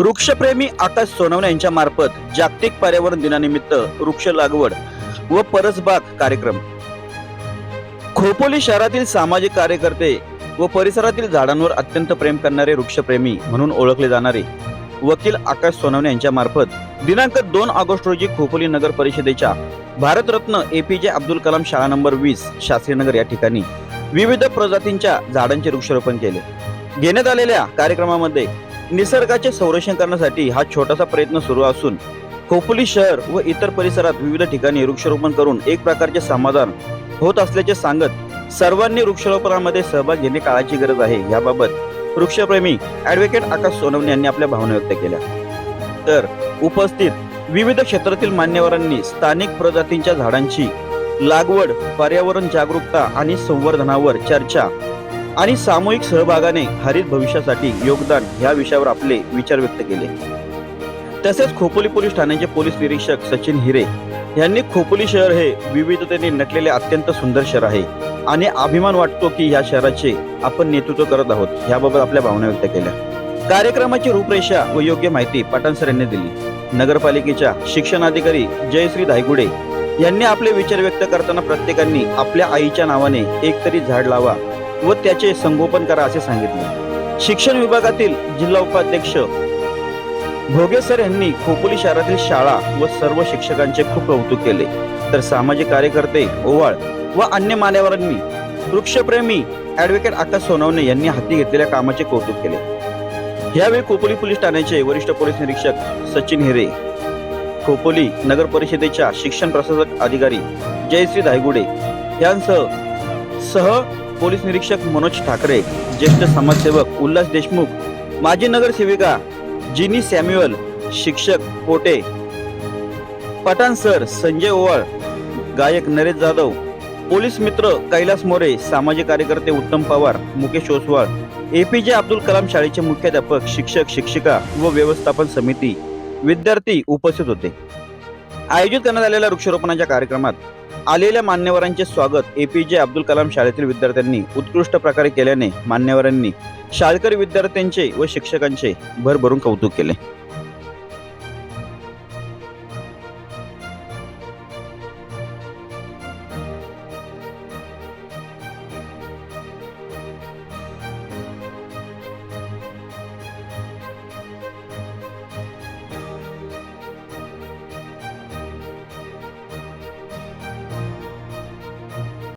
वृक्षप्रेमी आकाश सोनवणे यांच्या मार्फत जागतिक पर्यावरण दिनानिमित्त वृक्ष लागवड व परसबाग कार्यक्रम. खोपोली शहरातील सामाजिक कार्यकर्ते व परिसरातील झाडांवर अत्यंत प्रेम करणारे वृक्षप्रेमी म्हणून ओळखले जाणारे वकील आकाश सोनवणे यांच्या मार्फत दिनांक दोन ऑगस्ट रोजी खोपोली नगर परिषदेच्या भारतरत्न ए पी जे अब्दुल कलाम शाळा नंबर वीस शास्त्रीनगर या ठिकाणी विविध प्रजातींच्या झाडांचे वृक्षारोपण केले. घेण्यात आलेल्या कार्यक्रमामध्ये निसर्गाचे संरक्षण करण्यासाठी हा छोटासा प्रयत्न सुरू असून खोपोली शहर व इतर परिसरात विविध ठिकाणी वृक्षारोपण करून एक प्रकारचे समाधान होत असल्याचे सांगत सर्वांनी वृक्षारोपणामध्ये सहभाग घेणे काळाची गरज आहे. याबाबत वृक्षप्रेमी ऍडव्होकेट आकाश सोनवणे यांनी आपल्या भावना व्यक्त केल्या. तर उपस्थित विविध क्षेत्रातील मान्यवरांनी स्थानिक प्रजातींच्या झाडांची लागवड पर्यावरण जागरूकता आणि संवर्धनावर चर्चा आणि सामूहिक सहभागाने हरित भविष्यासाठी योगदान ह्या विषयावर आपले विचार व्यक्त केले. तसेच खोपोली पोलीस ठाण्याचे पोलीस निरीक्षक सचिन हिरे यांनी खोपोली शहर हे विविधतेने नटलेले अत्यंत सुंदर शहर आहे आणि अभिमान वाटतो की या शहराचे आपण नेतृत्व करत आहोत याबाबत आपल्या भावना व्यक्त केल्या. कार्यक्रमाची रूपरेषा व योग्य माहिती पाटण सर यांनी दिली. नगरपालिकेच्या शिक्षणाधिकारी जयश्री धायगुडे यांनी आपले विचार व्यक्त करताना प्रत्येकाने आपल्या आईच्या नावाने एकतरी झाड लावा व त्याचे संगोपन करा असे सांगितले. शिक्षण विभागातील जिल्हा उपाध्यक्ष भोगे सर यांनी खोपोली शहरातील शाळा व सर्व शिक्षकांचे खूप कौतुक केले. तर सामाजिक कार्यकर्ते ओवाळ व अन्य मान्यवरांनी वृक्षप्रेमी ऍडव्होकेट आकाश सोनवणे यांनी हाती घेतलेल्या कामाचे कौतुक केले. यावेळी खोपोली पोलीस ठाण्याचे वरिष्ठ पोलीस निरीक्षक सचिन हिरे खोपोली नगर परिषदेच्या शिक्षण प्रशासक अधिकारी जयश्री धायगुडे यांसह सह पोलीस निरीक्षक मनोज ठाकरे ज्येष्ठ समाजसेवक उल्हास देशमुख माजी नगरसेविका जिनी सॅम्युअल शिक्षक पोटे पठाण सर संजय ओवाळ गायक नरेश जाधव पोलीस मित्र कैलास मोरे सामाजिक कार्यकर्ते उत्तम पवार मुकेश ओसवाळ एपीजे अब्दुल कलाम शाळेचे मुख्याध्यापक शिक्षक शिक्षिका व व्यवस्थापन समिती विद्यार्थी उपस्थित होते. आयोजित करण्यात आलेल्या वृक्षारोपणाच्या कार्यक्रमात आलेल्या मान्यवरांचे स्वागत एपीजे अब्दुल कलाम शाळेतील विद्यार्थ्यांनी उत्कृष्ट प्रकारे केल्याने मान्यवरांनी शाळकरी विद्यार्थ्यांचे व शिक्षकांचे भरभरून कौतुक केले.